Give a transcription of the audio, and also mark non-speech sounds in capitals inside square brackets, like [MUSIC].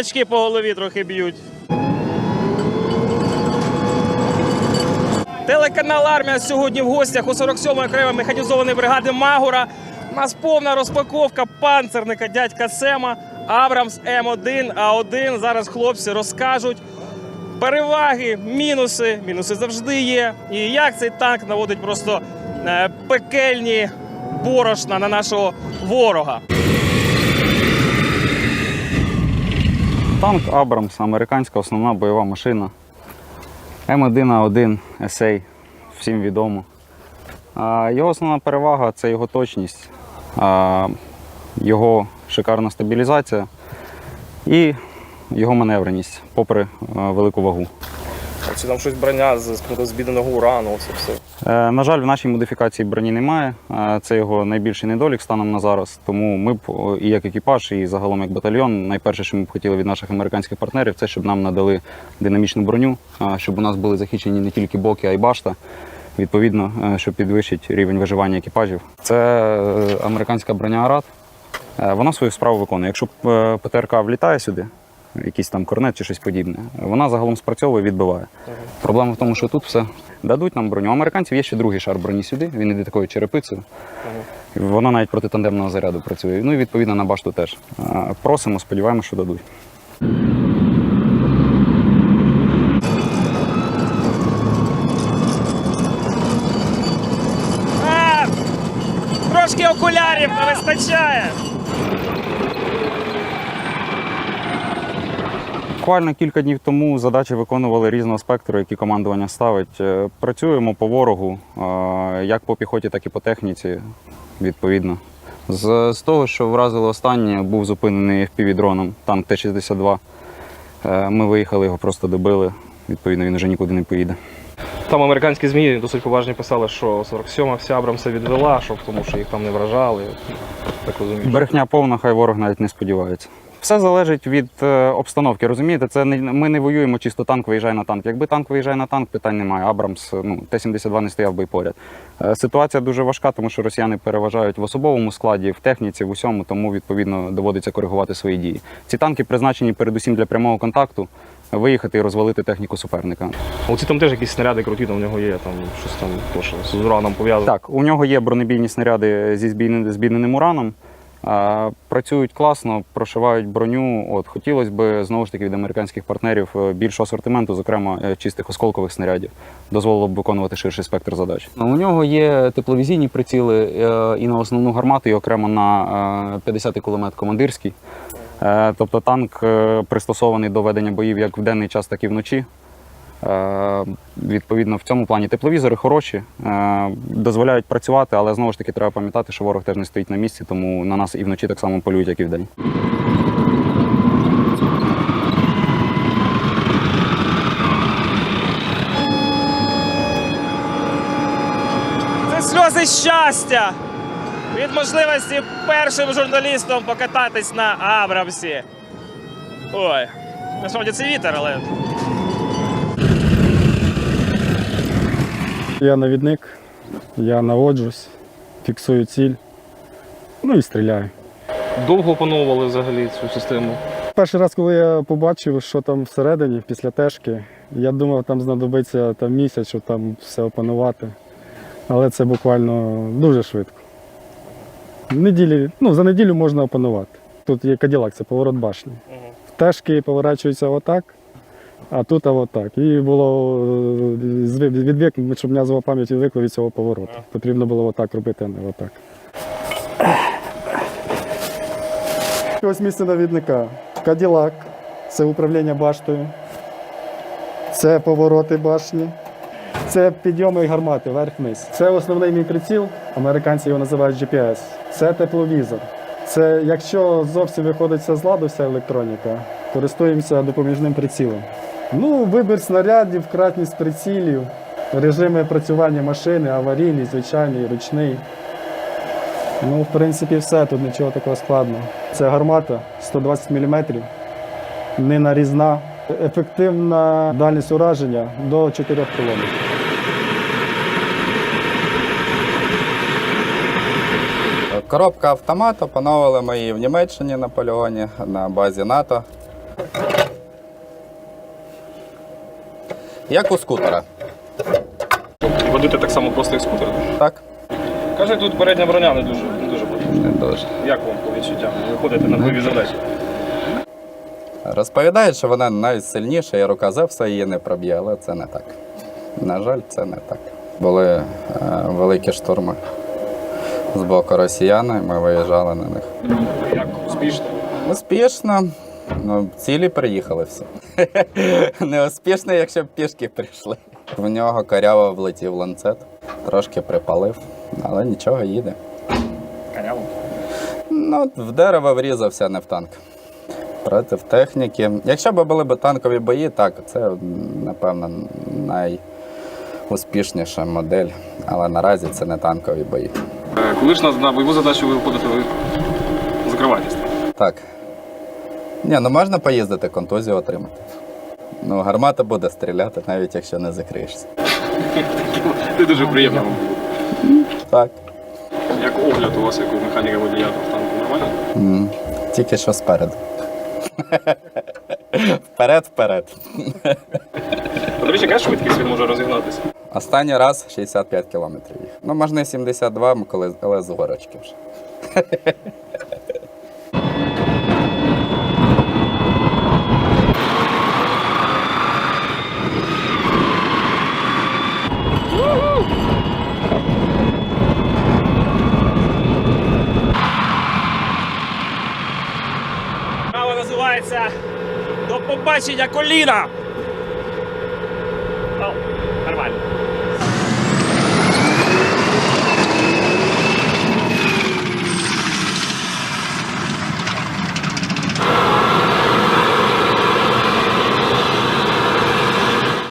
П'ятачки по голові трохи б'ють. Телеканал Армія сьогодні в гостях у 47-ї окремої механізованої бригади Магура. У нас повна розпаковка панцерника дядька Сема Абрамс М1 А1. Зараз хлопці розкажуть переваги, мінуси. Мінуси завжди є. І як цей танк наводить просто е, пекельні борошна на нашого ворога. Танк Абрамс, американська основна бойова машина. М1А1 SA, всім відомо. Його основна перевага це його точність, його шикарна стабілізація і його маневреність, попри велику вагу. Це там щось броня з збіденого урану, це все. Е, На жаль, в нашій модифікації броні немає. Е, Це його найбільший недолік станом на зараз. Тому ми б і як екіпаж, і загалом як батальйон, найперше, що ми б хотіли від наших американських партнерів, це щоб нам надали динамічну броню, е, щоб у нас були захищені не тільки боки, а й башта. Відповідно, щоб підвищити рівень виживання екіпажів. Це американська броня Арат. Вона свою справу виконує. Якщо ПТРК влітає сюди, якийсь там корнет чи щось подібне, вона загалом спрацьовує, відбиває. Проблема в тому, що тут все дадуть нам броню. У американців є ще другий шар броні сюди. Він іде такою черепицею. Вона навіть проти тандемного заряду працює. Ну і відповідно на башту теж. Просимо, сподіваємося, що дадуть. Окулярів не вистачає. Буквально кілька днів тому задачі виконували різного спектру, які командування ставить. Е, Працюємо по ворогу, е, як по піхоті, так і по техніці, відповідно. З, з того, що вразили останнє, був зупинений FPV-дроном, танк Т-62. Е, Ми виїхали, його просто добили. Відповідно, він вже нікуди не поїде. Там американські ЗМІ досить поважні писали, що 47-ма вся Абрамса відвела, що тому що їх там не вражали. Так розумію. Брехня повна, хай ворог навіть не сподівається. Все залежить від е, обстановки. Розумієте, це не ми не воюємо чисто танк виїжджає на танк. Якби танк виїжджає на танк, питань немає. Абрамс, ну Т-72 не стояв би поряд. Е, Ситуація дуже важка, тому що росіяни переважають в особовому складі, в техніці, в усьому, тому відповідно доводиться коригувати свої дії. Ці танки призначені передусім для прямого контакту. Виїхати і розвалити техніку суперника. Оці там теж якісь снаряди круті, там в нього є, там щось там теж з ураном пов'язано. Так, у нього є бронебійні снаряди зі збійненим ураном. Працюють класно, прошивають броню. От хотілося б знову ж таки від американських партнерів е, більшого асортименту, зокрема е, чистих осколкових снарядів, дозволило б виконувати ширший спектр задач. У нього є тепловізійні приціли е, і на основну гармату, і окремо на 50-й кулемет командирський. Тобто танк пристосований до ведення боїв як в денний час, так і вночі. Е, Відповідно, в цьому плані тепловізори хороші, е, дозволяють працювати, але знову ж таки треба пам'ятати, що ворог теж не стоїть на місці, тому на нас і вночі так само полюють, як і вдень. Це сльози щастя від можливості першим журналістом покататись на Абрамсі. Ой, насправді це вітер, але Я навідник, я наводжусь, фіксую ціль, ну і стріляю. Довго опановували взагалі цю систему. Перший раз, коли я побачив, що там всередині, після тежки, я думав, там знадобиться там місяць, щоб там все опанувати. Але це буквально дуже швидко. Неділі, ну, за неділю можна опанувати. Тут є каділак, це поворот башні. Тежки поворачуються отак, а тут а отак. І було е, відвик, щоб м'язова пам'ять відвикла від цього повороту. Потрібно було отак робити, а не отак. Ось місце навідника. Каділак це управління баштою. Це повороти башні. Це підйоми гармати, верх-вниз. Це основний мій приціл. Американці його називають GPS. Це тепловізор. Це якщо зовсім виходить з ладу вся електроніка, користуємося допоміжним прицілом. Ну, вибір снарядів, кратність прицілів, режими працювання машини, аварійний, звичайний, ручний. Ну, в принципі, все, тут нічого такого складного. Це гармата 120 мм, не нарізна, ефективна дальність ураження до 4 км. Коробка автомат опановували ми її в Німеччині на полігоні на базі НАТО. Як у скутера. Водити так само просто як скутер. Так? Каже, тут передня броня не дуже, не дуже потужна. Не дуже. Як вам по відчуттям? Ви виходите на бойові задачі? Розповідають, що вона найсильніша, і рука Зевса її не проб'є, але це не так. На жаль, це не так. Були е, великі штурми з боку росіян, і ми виїжджали на них. Як успішно? Успішно. Ну, цілі приїхали всі. [LAUGHS] Неуспішно, якщо б пішки прийшли. В нього коряво влетів ланцет, трошки припалив, але нічого їде. Каняло. Ну, в дерево врізався, не в танк. Проти техніки. Якщо б були б танкові бої, так, це, напевно, найуспішніша модель. Але наразі це не танкові бої. Е, Коли ж на, на бойову задачу ви виходите, ви закриваєтесь. Так. Ні, ну можна поїздити, контузію отримати. Ну, гармата буде стріляти, навіть якщо не закриєшся. [LAUGHS] Це дуже приємно. Так. Як огляд у вас, як у механіка водія в танку нормально? Тільки що спереду. Вперед, вперед. До речі, яка швидкість він може розігнатися? Останній раз 65 кілометрів їх. Ну, можна 72, коли, але з горочки вже. Passe, da Colina.